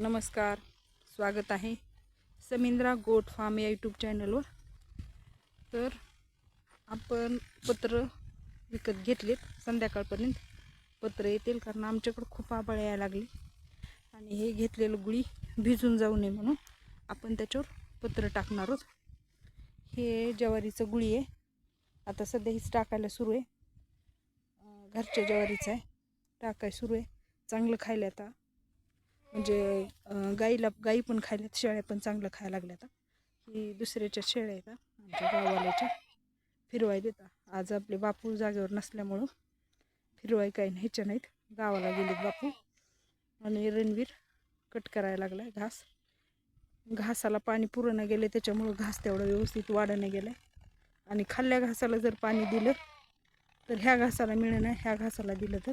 नमस्कार स्वागत आहे समिंद्रा गोट फार्म या यूट्यूब चॅनलवर तर आपण पत्र विकत घेतलेत संध्याकाळपर्यंत पत्र येतील कारण आमच्याकडं खूप आबाळ यायला लागली. आणि हे घेतलेलं गुळी भिजून जाऊ नये म्हणून आपण त्याच्यावर पत्र टाकणार आहोत. हे ज्वारीचं गुळी आहे. आता सध्या हीच टाकायला सुरू आहे. घरच्या ज्वारीचं आहे. टाकाय सुरू आहे. चांगलं खायला आता म्हणजे गाईला गाई पण खायला शेळ्या पण चांगलं खायला लागल्या आता. ही दुसऱ्याच्या शेळ्या आहेत आमच्या म्हणजे गाववाल्याच्या. फिरवाय देता. आज आपले बापू जागेवर नसल्यामुळं फिरवाय काही ह्याच्या नाहीत. गावाला गेलेत बापू. आणि रणवीर कट करायला लागला घास. घासाला पाणी पुरणं गेले त्याच्यामुळं घास तेवढं व्यवस्थित वाढणं गेलं आणि खाल्ल्या घासाला जर पाणी दिलं तर ह्या घासाला मिळणं ह्या घासाला दिलं तर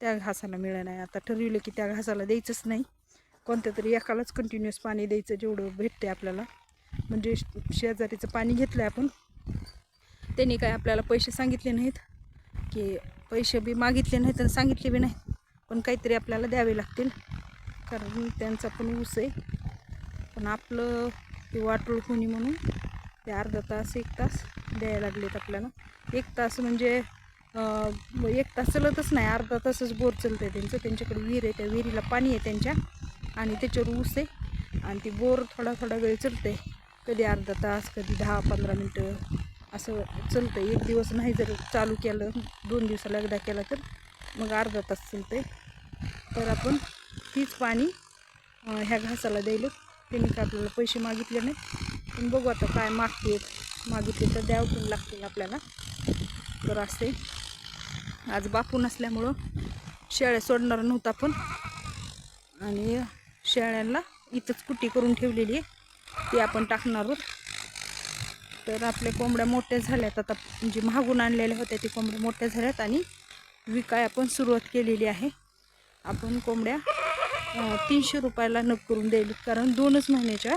त्या घासाला मिळेल नाही. आता ठरविलं की त्या घासाला द्यायचंच नाही. कोणत्या तरी एकालाच कंटिन्युअस पाणी द्यायचं जेवढं भेटते आपल्याला. म्हणजे शेजारीचं पाणी घेतलं आहे आपण. त्यांनी काय आपल्याला पैसे सांगितले नाहीत. की पैसे बी मागितले नाहीत आणि सांगितले बी नाही पण काहीतरी आपल्याला द्यावे लागतील. कारण त्यांचा पण ऊस आहे. पण आपलं ते वाटोळ कोणी म्हणून ते अर्धा तास एक तास द्यायला लागलेत आपल्याला. एक तास म्हणजे एक तास चलतच नाही अर्धा तासच बोर चलतं आहे त्यांचं. त्यांच्याकडे विहीर आहे त्या विहिरीला पाणी आहे त्यांच्या. आणि त्याच्यावर ऊस आहे. आणि ती बोर थोडा थोडा वेळ चलते कधी अर्धा तास कधी दहा पंधरा मिनटं. असं चलतं एक दिवस नाही जर चालू केलं दोन दिवसाला एकदा केला तर मग अर्धा तास चलते तर आपण तीच पाणी ह्या घासाला द्यायला. त्यांनी का आपल्याला पैसे मागितले नाही पण बघू आता काय मागते मागितले तर द्यावं पण लागतील आपल्याला. तर असते आज बापू नसल्यामुळं शेळ्या सोडणार नव्हता पण. आणि शेळ्यांना इथंच कुट्टी करून ठेवलेली आहे. ती आपण टाकणार आहोत. तर आपल्या कोंबड्या मोठ्या झाल्यात. आता म्हणजे महागून आणलेल्या होत्या ती कोंबड्या मोठ्या झाल्यात आणि विकाय आपण सुरुवात केलेली आहे. आपण कोंबड्या तीनशे रुपयाला नग करून देईल कारण दोनच महिन्याच्या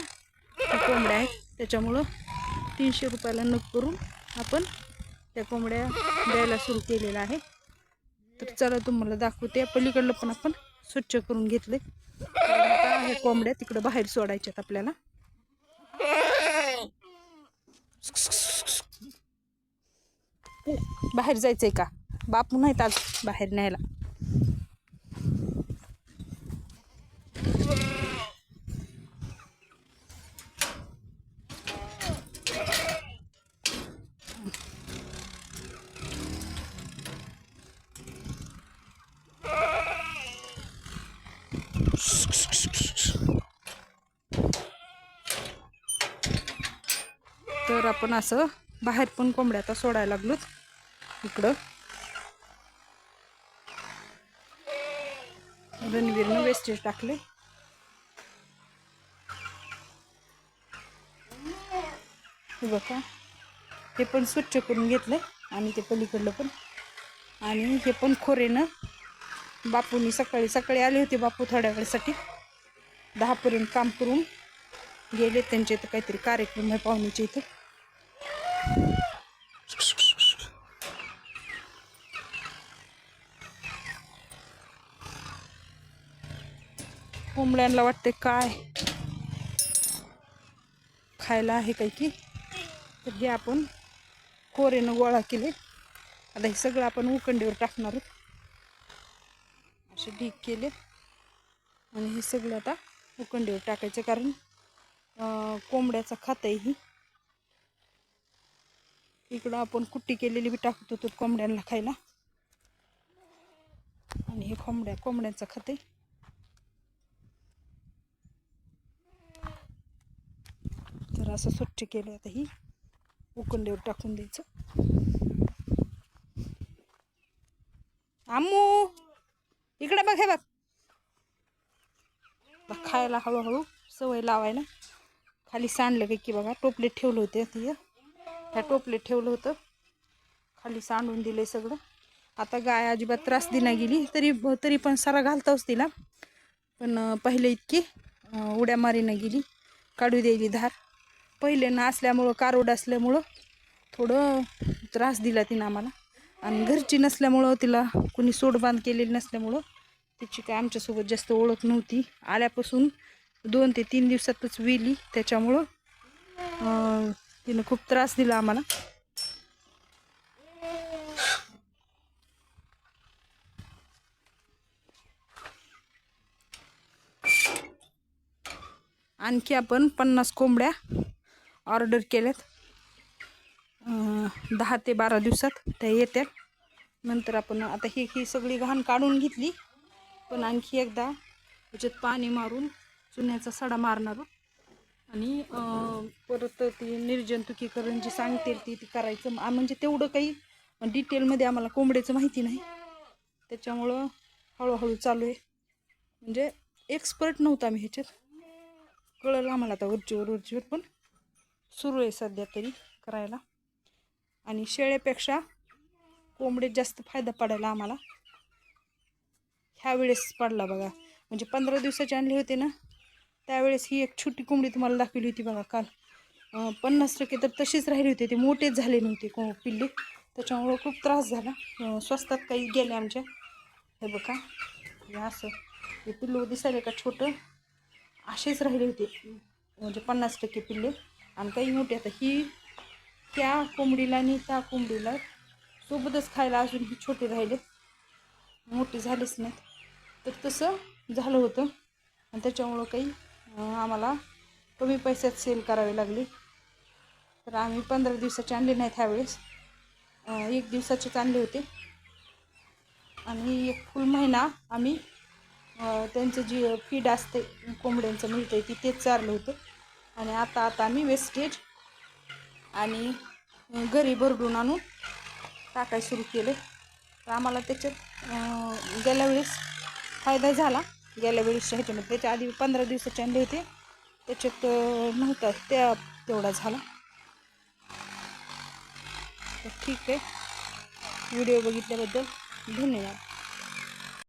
कोंबड्या आहेत. त्याच्यामुळं तीनशे रुपयाला नग करून आपण त्या कोंबड्या द्यायला सुरू केलेलं आहे. तर चला तुम्हाला दाखवते. पलीकडलं पण आपण स्वच्छ करून घेतले आहे कोंबड्या तिकडं बाहेर सोडायच्यात आपल्याला. बाहेर जायचंय का? बापू नाहीत आज बाहेर न्यायला. तर आपण असं बाहेर पण कोंबड्या आता सोडायला लागलोत. इकडं. रणवीरनं वेस्टेज टाकले. बघा. हे पण स्वच्छ करून घेतलं आणि ते पलीकडलं पण. आणि हे पण खोरेनं बापूनी सकाळी सकाळी आले होते बापू थोड्या वेळेसाठी. दहापर्यंत काम करून गेले. त्यांच्या इथं काहीतरी कार्यक्रम आहे पाहुण्याचे इथं. कोंबड्यांना वाटते काय खायला आहे काही की? तर हे आपण कोरेनं गोळा केले. आता हे सगळं आपण उकंडीवर टाकणार आहोत. असे ढीक केले आणि हे सगळं आता उकंडीवर टाकायचं कारण कोंबड्याचं कोंबड्याचा खात आहे ही. इकडं आपण कुट्टी केलेली बी टाकत होतो कोंबड्यांना खायला. आणि हे कोंबड्या कोंबड्यांचं खात आहे. तर असं स्वच्छ केलं आता ही. उकंडीवर टाकून द्यायचं. आमू इकडे बघ हे बघ. खायला हळूहळू सवय लावायला. खाली सांडलं काही की बघा टोपलीत ठेवलं होते ती ह्या टोपलेत ठेवलं होतं. खाली सांडून दिले सगळं. आता गाय अजिबात त्रास दिना गेली तरी तरी पण सारा घालतोच तिला. पण पहिले इतकी उड्या मारीनं गेली काढू द्यायली धार. पहिले ना असल्यामुळं कारोड असल्यामुळं थोडं त्रास दिला तिनं आम्हाला. आणि घरची नसल्यामुळं तिला कुणी सोडबांध केलेली नसल्यामुळं तिची काय आमच्यासोबत जास्त ओळख नव्हती. आल्यापासून दोन ते तीन दिवसातच विली त्याच्यामुळं तिनं खूप त्रास दिला आम्हाला. आणखी आपण पन्नास कोंबड्या ऑर्डर केल्यात. दहा ते बारा दिवसात त्या येतात नंतर आपण आता ही ही सगळी घाण काढून घेतली. पण आणखी एकदा त्याच्यात पाणी मारून चुन्याचा सडा मारणार आणि परत ती निर्जंतुकीकरण जी सांगते ती ती करायचं. म्हणजे तेवढं काही डिटेलमध्ये आम्हाला कोंबड्याचं माहिती नाही. त्याच्यामुळं हळूहळू चालू आहे. म्हणजे एक्सपर्ट नव्हता आम्ही ह्याच्यात. कळलं आम्हाला आता ऊर्जेवर ऊर्जेवर पण सुरू आहे सध्या तरी करायला. आणि शेळ्यापेक्षा कोंबडीत जास्त फायदा पडायला आम्हाला. ह्या वेळेस पडला बघा. म्हणजे पंधरा दिवसाचे आणले होते ना त्यावेळेस ही एक छोटी कोंबडी तुम्हाला दाखवली होती बघा काल. पन्नास टक्के तर तशीच राहिली होती. ती मोठेच झाले नव्हते को पिल्ली. त्याच्यामुळं खूप त्रास झाला. स्वस्तात काही गेले आमच्या. हे बघा. हे असं. हे पिल्लू दिसायला का छोटं? असेच राहिले होते. म्हणजे पन्नास टक्के पिल्ले. आणि काही मोठे. आता ही त्या कोंबडीला आणि त्या कोंबडीला सोबतच खायला अजून ही छोटे राहिले मोठे झालेच नाहीत. तर तसं झालं होतं. आणि त्याच्यामुळं काही आम्हाला कमी पैशात सेल करावे लागले. तर आम्ही पंधरा दिवसाचे आणले नाहीत ह्यावेळेस. एक दिवसाचेच आणले होते. आणि एक फुल महिना आम्ही त्यांचं जी फीड असते कोंबड्यांचं मिळतं आहे ती तेच चारलं होतं. आणि आता आता आम्ही वेस्टेज आणि घरी भरडून आणून टाकाय सुरू केले. तर आम्हाला त्याच्यात गेल्या वेळेस फायदा झाला. गेल्या वेळेसच्या ह्याच्यामध्ये त्याच्या आधी पंधरा दिवसाचे आणले होते. त्याच्यात नव्हता त्या तेवढा झाला. तर ठीक आहे. व्हिडिओ बघितल्याबद्दल धन्यवाद.